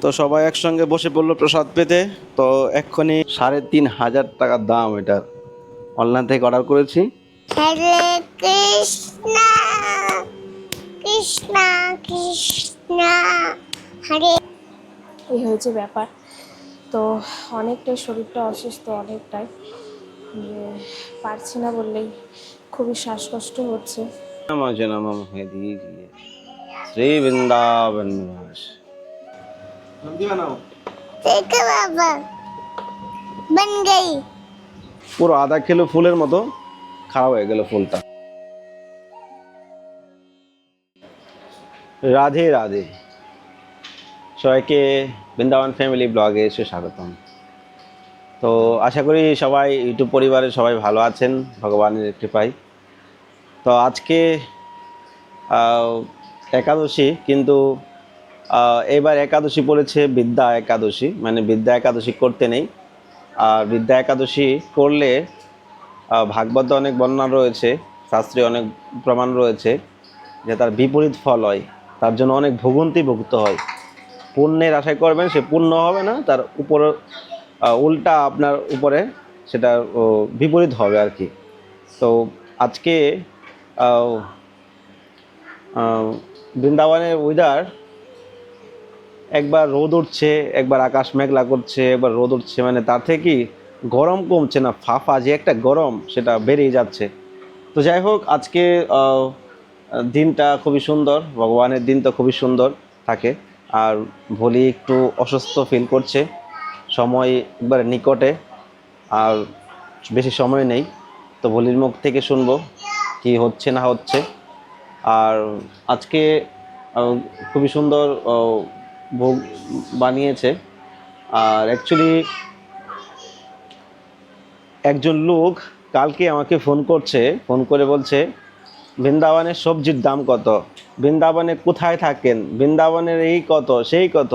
তো সবাই একসঙ্গে বসে পড়ল প্রসাদ পেতে। তো এক্ষুনি সাড়ে তিন হাজার টাকার দাম এটার অনলাইন থেকে অর্ডার করেছি। হরে কৃষ্ণ কৃষ্ণ কৃষ্ণ হরে। এই হয়েছে ব্যাপার। তো অনেকটাই শরীরটা অসুস্থ অনেকটাই। যে পারছি না বললেই খুবই শ্বাসকষ্ট হচ্ছে नमः जनमम है दीजिए श्री वृंदावन निवास ठीक है बाबा बन गई পুরো আধা কিলো ফুলের মতো খারাপ হয়ে গেল ফুলটা রাধে রাধে সবাইকে বৃন্দাবন ফ্যামিলি ব্লগে এসে স্বাগতম তো আশা করি সবাই, ইউটিউব পরিবারের সবাই ভালো আছেন, ভগবানের কৃপায়। তো আজকে একাদশী কিন্তু এবার একাদশী পড়েছে বিদ্যা একাদশী মানে বিদ্যা একাদশী করতে নেই। আর বিদ্যা একাদশী করলে ভাগবত অনেক বর্ণনা রয়েছে, শাস্ত্রে অনেক প্রমাণ রয়েছে, যে তার বিপরীত ফল হয়, তার জন্য অনেক ভোগান্তি ভুগতে হয়। পুণ্যের আশায় করবেন, সে পুণ্য হবে না, তার উপর উল্টা আপনার উপরে সেটা বিপরীত হবে আর কি। তো আজকে বৃন্দাবনের ওয়েদার একবার রোদ উঠছে, একবার আকাশ মেঘলা করছে, একবার রোদ উঠছে মানে তার থেকে গরম কমছে না, ফাফা যে একটা গরম সেটা বেড়েই যাচ্ছে। তো যাই হোক, আজকে দিনটা খুবই সুন্দর, ভগবানের দিন তো খুবই সুন্দর থাকে। আর ভলি একটু অসুস্থ ফিল করছে। সময় একবারে নিকটে, আর বেশি সময় নেই। তো ভলির মুখ থেকে শুনব কি হচ্ছে না হচ্ছে। আর আজকে খুবই সুন্দর ভোগ বানিয়েছে। আর অ্যাকচুয়ালি একজন লোক কালকে আমাকে ফোন করছে, ফোন করে বলছে, বৃন্দাবনের সবজির দাম কত? বৃন্দাবনে কোথায় থাকেন? বৃন্দাবনের এই কত, সেই কত?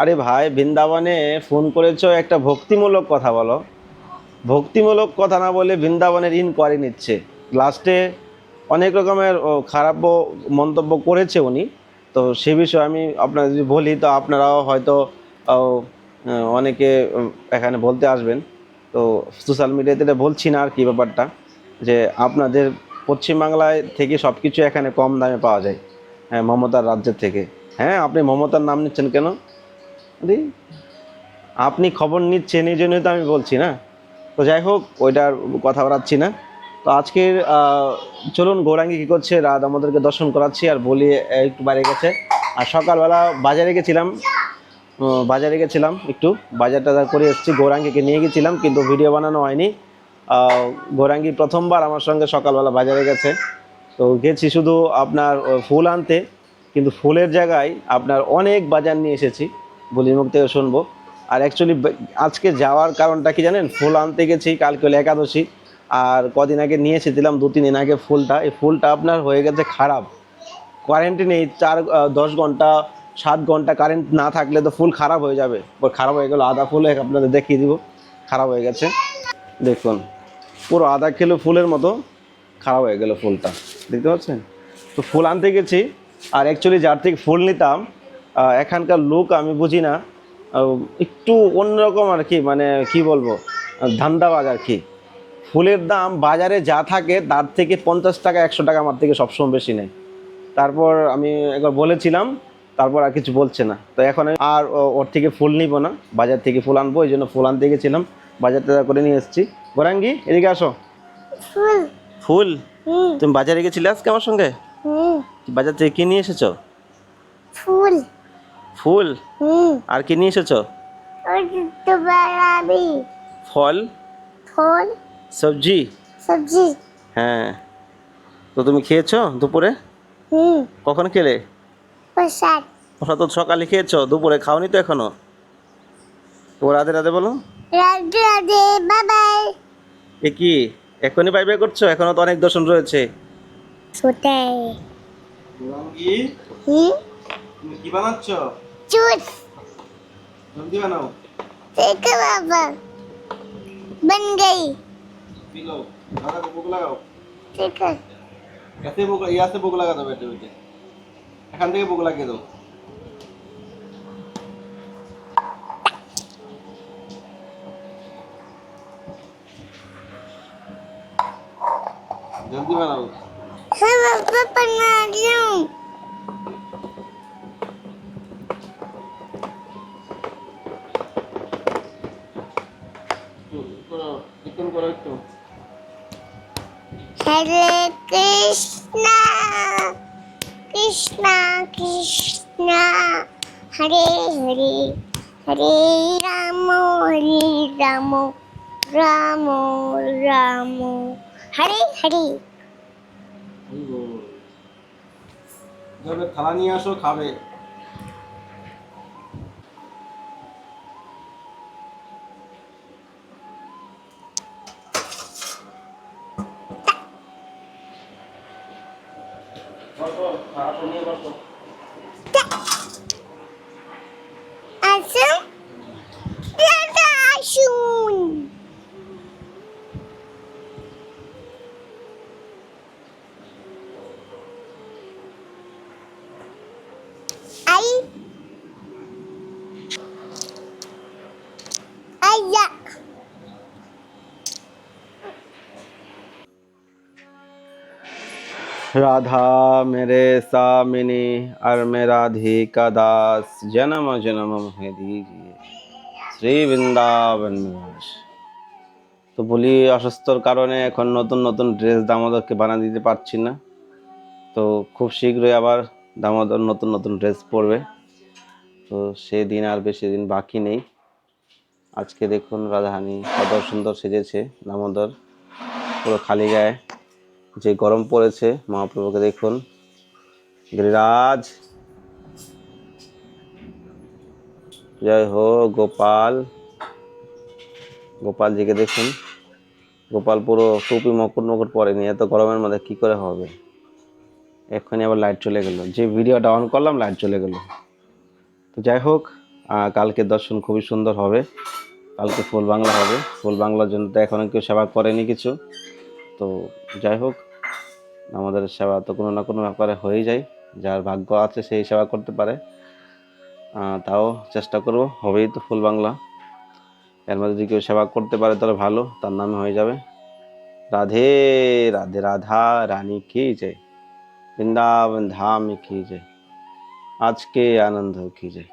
আরে ভাই, বৃন্দাবনে ফোন করেছ, একটা ভক্তিমূলক কথা বলো। ভক্তিমূলক কথা না বলে বৃন্দাবনের ইন করে নিচ্ছে লাস্টে অনেক রকমের খারাপ মন্তব্য করেছে উনি। তো সে বিষয়ে আমি আপনার যদি বলি, তো আপনারাও হয়তো অনেকে এখানে বলতে আসবেন। তো সোশ্যাল মিডিয়াতে বলছি না আর কি ব্যাপারটা, যে আপনাদের পশ্চিমবাংলায় থেকে সব কিছু এখানে কম দামে পাওয়া যায় হ্যাঁ মমতার রাজ্যের থেকে। হ্যাঁ আপনি মমতার নাম নিচ্ছেন কেন? আপনি খবর নিচ্ছেন, এই জন্যই তো আমি বলছি না। তো যাই হোক, ওইটার কথা বাড়াচ্ছি না। তো আজকের চলুন গৌরাঙ্গি কী করছে, রাত আমাদেরকে দর্শন করাচ্ছি, আর বলি একটু বাইরে গেছে। আর সকালবেলা বাজারে গেছিলাম বাজারে গেছিলাম একটু। বাজার টাজার করে এসেছি, গৌরাঙ্গিকে নিয়ে গেছিলাম, কিন্তু ভিডিও বানানো হয়নি। গৌরাঙ্গি প্রথমবার আমার সঙ্গে সকালবেলা বাজারে গেছে। তো গেছি শুধু আপনার ফুল আনতে। কিন্তু ফুলের জায়গায় আপনার অনেক বাজার নিয়ে এসেছি। বলির মুখ থেকে শুনব। আর অ্যাকচুয়ালি আজকে যাওয়ার কারণটা কি জানেন? ফুল আনতে গেছি, কালকে হলো একাদশী। আর কদিন আগে নিয়ে এসেছিলাম, দু, তিন দিন আগে ফুলটা। এই ফুলটা আপনার হয়ে গেছে খারাপ। কারেন্ট নেই, চার দশ ঘণ্টা, সাত ঘণ্টা কারেন্ট না থাকলে তো ফুল খারাপ হয়ে যাবে। ওর খারাপ হয়ে গেলো, আদা ফুল আপনাদের দেখিয়ে দিব। খারাপ হয়ে গেছে। দেখুন, পুরো আধা কিলো ফুলের মতো, খারাপ হয়ে গেল ফুলটা। দেখতে পাচ্ছেন? তো ফুল আনতে গেছি, আর অ্যাকচুয়ালি যার থেকে ফুল নিতাম এখানকার লোক আমি বুঝি না। একটু অন্যরকম আর কি মানে কি বলব ধান্দাবাজ আর কি। ফুলের দাম বাজারে যা থাকে তার থেকে পঞ্চাশ টাকা একশো টাকা আমার থেকে সবসময় বেশি নেয়। তারপর আমি একবার বলেছিলাম তারপর আর কিছু বলছে না। তো এখন আমি আর ওর থেকে ফুল নিব না বাজার থেকে ফুল আনব এই জন্য ফুল আনতে গেছিলাম। বাজার টাজার করে নিয়ে এসেছি। গোরাঙ্গি এদিকে আসো। ফুল। ফুল? তুমি বাজারে গেছিলে আজকে আমার সঙ্গে? বাজার থেকে কি নিয়ে এসেছ? ফুল। ফুল? আর কি নিয়ে এসেছ? ফল? ফল। সবজি? সবজি। হ্যাঁ। তো তুমি খেয়েছো দুপুরে? কখন খেলে? ওরা তো সকালে খেয়েছো দুপুরে খাওনি তো এখনও। তো রাধে রাধে বলো। রাধে রাধে বাবাই এ কি? এখনই বাই বাই করছ? এখনও তো অনেক দর্শন রয়েছে। ছোটাই কি কি বানাচ্ছো? जूस জলদি বানাও ठीक है बाबा बन गई पिलो दादा को भूख লাগাও ঠিক আছে कैसे भूख यहाँ से भूख लगा दो बैठे बैठे এখান থেকে ভুক লাগিয়ে দাও জলদি বানাও হ্যাঁ বাবা বানালাম একটু কৃষ্ণ কৃষ্ণ, হরে হরে হরে রাম হরে রাম রাম রাম, হরে হরে। যাবে নিয়ে আসো, খাবে। আসুন আসুন राधा मेरे सामिनी और मैं राधिका दास जन्म जन्म मुझे दीजिए শ্রী বৃন্দাবন নিবাস তো বলি অসুস্থর কারণে এখন নতুন নতুন ড্রেস দামোদরকে বানা দিতে পারছি না তো খুব শীঘ্রই আবার দামোদর নতুন নতুন ড্রেস পরবে তো সেই দিন আর বেশি দিন বাকি নেই আজকে দেখুন রাধাহানি কত সুন্দর সেজেছে দামোদর পুরো খালি গায়ে যে গরম পড়েছে, মহাপ্রভুকে দেখুন। গিরিরাজ। জয় হো গোপাল। গোপালজিকে দেখুন। গোপাল পুরো টুপি মকুট মকুট পরেনি, এত গরমের মধ্যে কি করে হবে? এক্ষুনি আবার লাইট চলে গেল। যে ভিডিওটা অন করলাম লাইট চলে গেল। তো যাই হোক কালকে দর্শন খুবই সুন্দর হবে। কালকে ফুল বাংলা হবে। ফুল বাংলার জন্য তো এখনও কেউ সেবা করেনি কিছু। তো যাই হোক, আমাদের সেবা তো কোনো না কোনো ব্যাপারে হয়েই যায়। যার ভাগ্য আছে সেই সেবা করতে পারে। তাও চেষ্টা করব, হবেই তো ফুল বাংলা। এর মধ্যে যদি কেউ সেবা করতে পারে, তাহলে ভালো, তার নামে হয়ে যাবে। রাধে রাধে, রাধা, রানী কি জয় বৃন্দাবন ধাম কি জয় আজকে আনন্দ কি জয়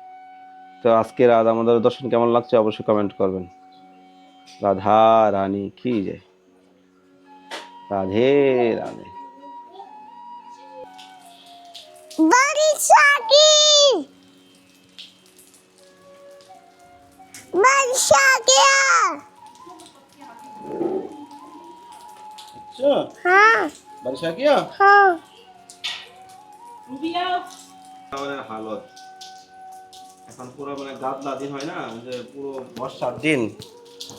তো আজকে রাধা আমাদের দর্শন কেমন লাগছে, অবশ্যই কমেন্ট করবেন। রাধা, রানী কি জয় রাধে রাধে। মানে হালত। এখন পুরো মানে গাদলা দিন হয় না যে পুরো বর্ষার দিন।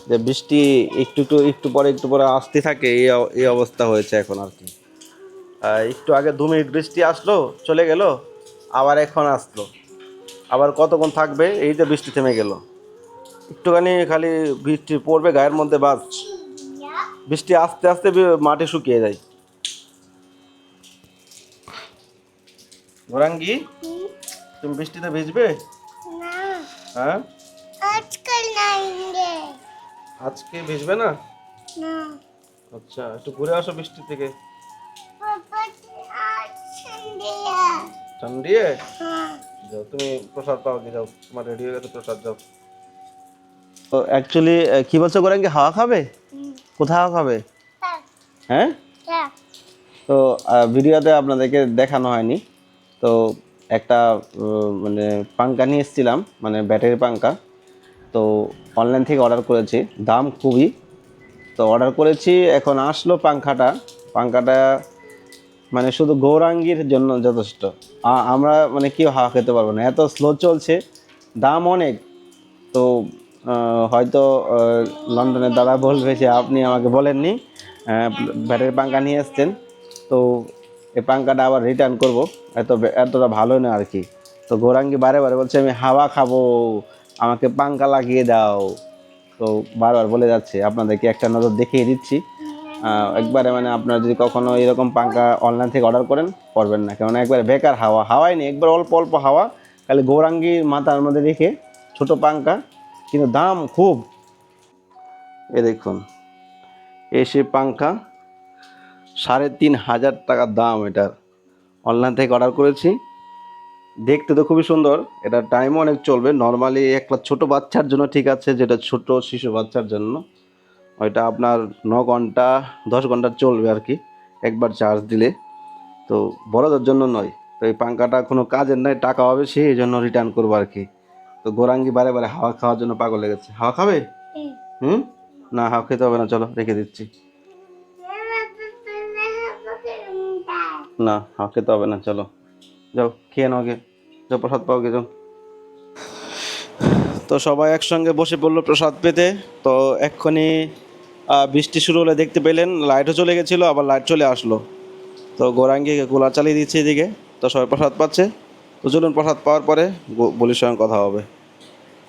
যে বৃষ্টি একটু একটু একটু পরে একটু পরে আসতে থাকে এই এই অবস্থা হয়েছে এখন আর কি। একটু আগে দু মিনিট বৃষ্টি আসলো চলে গেল আবার এখন আসলো। আবার কতক্ষণ থাকবে এই যে বৃষ্টি থেমে গেল। একটুখানি খালি বৃষ্টি পড়বে গায়ের মধ্যে বাস। বৃষ্টি আস্তে আস্তে মাটি শুকিয়ে যায়। গোরাঙ্গি তুমি বৃষ্টিতে ভিজবে? হ্যাঁ? আজকাল নাইঙ্গে আজকে ভিজবে না? না। আচ্ছা একটু ঘুরে আসো বৃষ্টি থেকে ঠান্ডিয়ে হ্যাঁ। যাও তুমি প্রসাদ পাও দিয়ে যাও। তোমার রেডি হয়ে গেছে প্রসাদ যাও। তো অ্যাকচুয়ালি কি বলছো গোরাঙ্গি হাওয়া খাবে? কোথায় হাওয়া খাবে? হ্যাঁ। হ্যাঁ? তো ভিডিওতে আপনাদেরকে দেখানো হয়নি। তো একটা মানে পাঙ্কা নিয়ে এসেছিলাম মানে ব্যাটারি পাঙ্কা। তো অনলাইন থেকে অর্ডার করেছি। দাম খুবই। তো অর্ডার করেছি, এখন আসলো পাঙ্খাটা পাঙ্খাটা মানে শুধু গৌরাঙ্গীর জন্য যথেষ্ট। আমরা মানে কেউ হাওয়া খেতে পারব না। এত স্লো চলছে। দাম অনেক। তো হয়তো লন্ডনের দাদা বলবে যে আপনি আমাকে বলেননি। ব্যাটারি পাঙ্খা নিয়ে এসছেন। তো এই পাঙ্খাটা আবার রিটার্ন করব। এত এতটা ভালো না আর কি। তো গৌরাঙ্গি বারে বারে বলছে, আমি হাওয়া খাব। আমাকে পাঙ্খা লাগিয়ে দাও। তো বারবার বলে যাচ্ছে, আপনাদেরকে একটা নজর দেখিয়ে দিচ্ছি। একবারে মানে আপনার যদি কখনো এরকম পাঙ্খা অনলাইন থেকে অর্ডার করেন করবেন না। কেননা একবারে বেকার হাওয়া। হাওয়াই নেই, একবার অল্প অল্প হাওয়া, খালি গৌরাঙ্গির মাথার মধ্যে রেখে ছোট পাঙ্খা, কিন্তু দাম খুব। এ দেখুন এসে পাঙ্খা, সাড়ে তিন হাজার টাকার দাম এটার। অনলাইন থেকে অর্ডার করেছি। দেখতে তো খুবই সুন্দর। এটা টাইমও অনেক চলবে। নর্মালি একটা ছোট বাচ্চার জন্য ঠিক আছে যেটা ছোট শিশু বাচ্চার জন্য। ওইটা আপনার ন ঘণ্টা দশ ঘণ্টা চলবে আর কি। একবার চার্জ দিলে। তো বড়দের জন্য নয়। তো এই পাঙ্খাটা কোনো কাজের নয় টাকা হবে সে এই জন্য রিটার্ন করব আর কি। তো গোরাঙ্গি বারে বারে হাওয়া খাওয়ার জন্য পাগল লেগেছে হাওয়া খাবে? হুম? না হাওয়া খেতে হবে না চলো রেখে দিচ্ছি। না হাওয়া খেতে হবে না চলো। যাও খেয়ে নাও গে যাও প্রসাদ পাও গে যাও। তো সবাই একসঙ্গে বসে পড়ল প্রসাদ পেতে। তো এক্ষুনি বৃষ্টি শুরু হলে দেখতে পেলেন লাইটও চলে গেছিল আবার লাইট চলে আসলো। তো গোরাঙ্গি কুলার চালিয়ে দিচ্ছে এদিকে। তো সবাই প্রসাদ পাচ্ছে। তো চলুন প্রসাদ পাওয়ার পরে বলির সঙ্গে কথা হবে।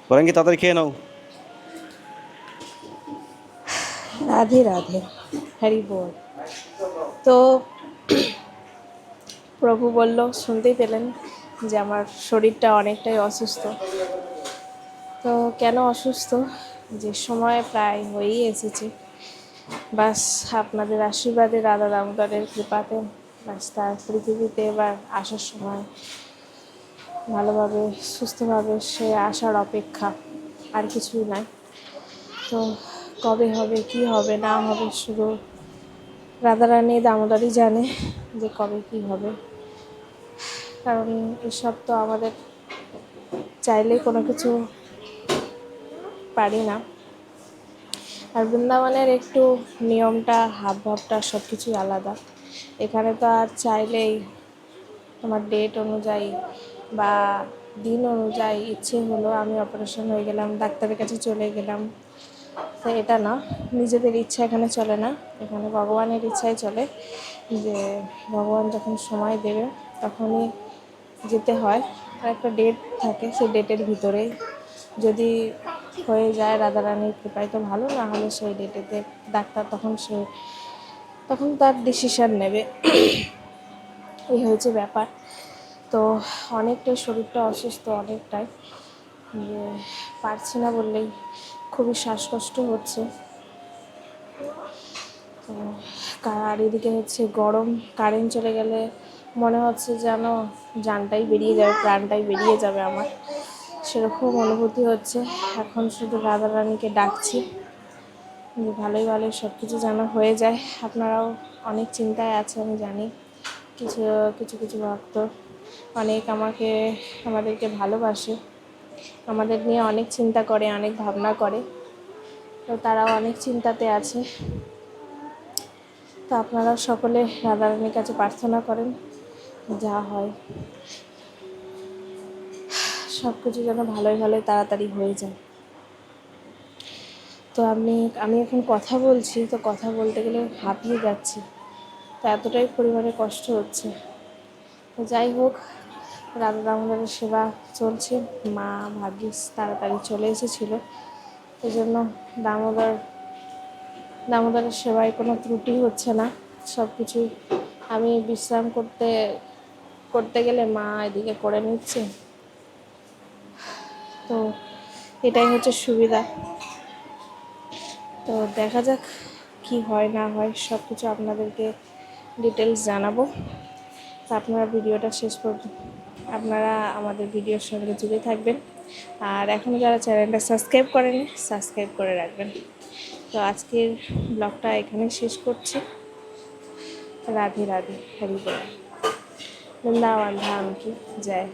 গোরাঙ্গি তাড়াতাড়ি খেয়ে নাও। রাধে রাধে। হরি বল। তো প্রভু বলল, শুনতেই পেলেন যে আমার শরীরটা অনেকটাই অসুস্থ। তো কেন অসুস্থ? যে সময় প্রায় হয়েই এসেছে। বাস আপনাদের আশীর্বাদে রাধা দামোদরের কৃপাতে বাস তার পৃথিবীতে এবার আসার সময়। ভালোভাবে, সুস্থভাবে সে আসার অপেক্ষা। আর কিছুই নাই। তো কবে হবে, কি হবে, না হবে শুধু রাধারানী দামোদরই জানে যে কবে কি হবে। কারণ এসব তো আমাদের চাইলেই কোনো কিছু পারি না। আর বৃন্দাবনের একটু নিয়মটা হাব ভাবটা সব কিছুই আলাদা। এখানে তো আর চাইলেই তোমার ডেট অনুযায়ী বা দিন অনুযায়ী ইচ্ছে হলো আমি অপারেশন হয়ে গেলাম, ডাক্তারের কাছে চলে গেলাম। তো এটা না, নিজেদের ইচ্ছা এখানে চলে না। এখানে ভগবানের ইচ্ছাই চলে যে ভগবান যখন সময় দেবে তখনই যেতে হয় আর একটা ডেট থাকে সেই ডেটের ভিতরেই। যদি হয়ে যায় রাধারানীর কৃপায় তো ভালো, না হলে সেই ডেটেতে ডাক্তার তখন সে, তখন তার ডিসিশান নেবে। এই হয়েছে ব্যাপার। তো অনেকটাই শরীরটা অসুস্থ অনেকটাই। যে পারছি না বললেই খুবই শ্বাসকষ্ট হচ্ছে। তো আর এদিকে হচ্ছে গরম কারেন্ট চলে গেলে মনে হচ্ছে যেন জানটাই বেরিয়ে যাবে, প্রাণটাই বেরিয়ে যাবে আমার। সেরকম অনুভূতি হচ্ছে। এখন শুধু রাধা রানীকে ডাকছি। যে ভালোই ভালোই সব কিছু যেন হয়ে যায়। আপনারাও অনেক চিন্তায় আছে আমি জানি। কিছু কিছু কিছু ভক্ত অনেক আমাকে, আমাদেরকে ভালোবাসে। আমাদের নিয়ে অনেক চিন্তা করে, অনেক ভাবনা করে। তো তারাও অনেক চিন্তাতে আছে। তো আপনারা সকলে রাধারানীর কাছে প্রার্থনা করেন। যা হয়। সব কিছু যেন ভালোই ভালোই তাড়াতাড়ি হয়ে যায়। তো আমি আমি এখন কথা বলছি, তো কথা বলতে গেলে হাঁপিয়ে যাচ্ছি। তো এতটাই পরিমাণে কষ্ট হচ্ছে। তো যাই হোক, রাধা দামোদরের সেবা চলছে। মা ভাগ্যিস তাড়াতাড়ি চলে এসেছিল। এই জন্য দামোদর, দামোদরের সেবায় কোনো ত্রুটি হচ্ছে না। সব কিছুই আমি বিশ্রাম করতে করতে গেলে মা এদিকে করে নিচ্ছে। তো এটাই হচ্ছে সুবিধা। তো দেখা যাক কি হয় না হয় সব কিছু আপনাদেরকে ডিটেলস জানাব। তো আপনারা ভিডিওটা শেষ পর্যন্ত আপনারা আমাদের ভিডিওর সঙ্গে জুড়ে থাকবেন। আর এখনও যারা চ্যানেলটা সাবস্ক্রাইব করেনি, সাবস্ক্রাইব করে রাখবেন। তো আজকের ব্লগটা এখানে শেষ করছি। রাধে রাধে, হরি বল। বৃন্দাবন ধাম কি জয়